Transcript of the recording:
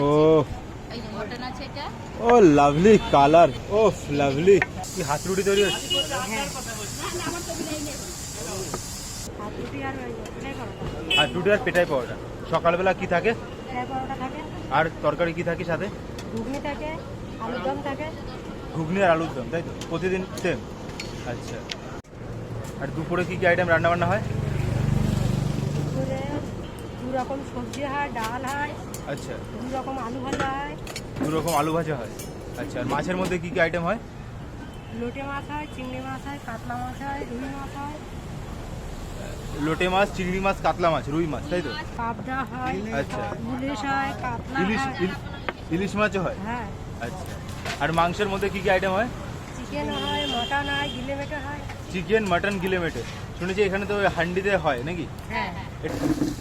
ও। ও lovely colour ও lovely কি হাত রুটি তৈরি হচ্ছে হাত রুটি আর পেটাই পাওয়াটা সকালবেলা কি থাকে? আর তরকারি কি থাকে সাথে? ঘুগনি থাকে ঘুগনি আর আলুর দম, তাই তো? প্রতিদিন সেম আচ্ছা। আর দুপুরে কি কি আইটেম রান্না বান্না হয়? দুপুরে দু রকম সবজি হয় ডাল হয় আচ্ছা। দু রকম আলু ভাজা হয়। দু রকম আলু ভাজা হয়। আচ্ছা আর মাছের মধ্যে কি কি আইটেম হয়? লোটে মাছ হয় চিংড়ি মাছ হয় কাতলা মাছ হয় রুই মাছ হয়। লোটে মাছ চিংড়ি মাছ কাতলা মাছ রুই মাছ তাই তো? পাবদা হয় আচ্ছা। ইলিশ হয় কাতলা ইলিশ ইলিশ মাছও হয়? হ্যাঁ। আচ্ছা। আর মাংসের মধ্যে কি কি আইটেম হয়? চিকেন হয় মটন হয় গিলে মেটে হয়। চিকেন মাটন গিলে মেটে। শুনেছি এখানে তো হান্ডিতে হয় নাকি? হ্যাঁ। এটা-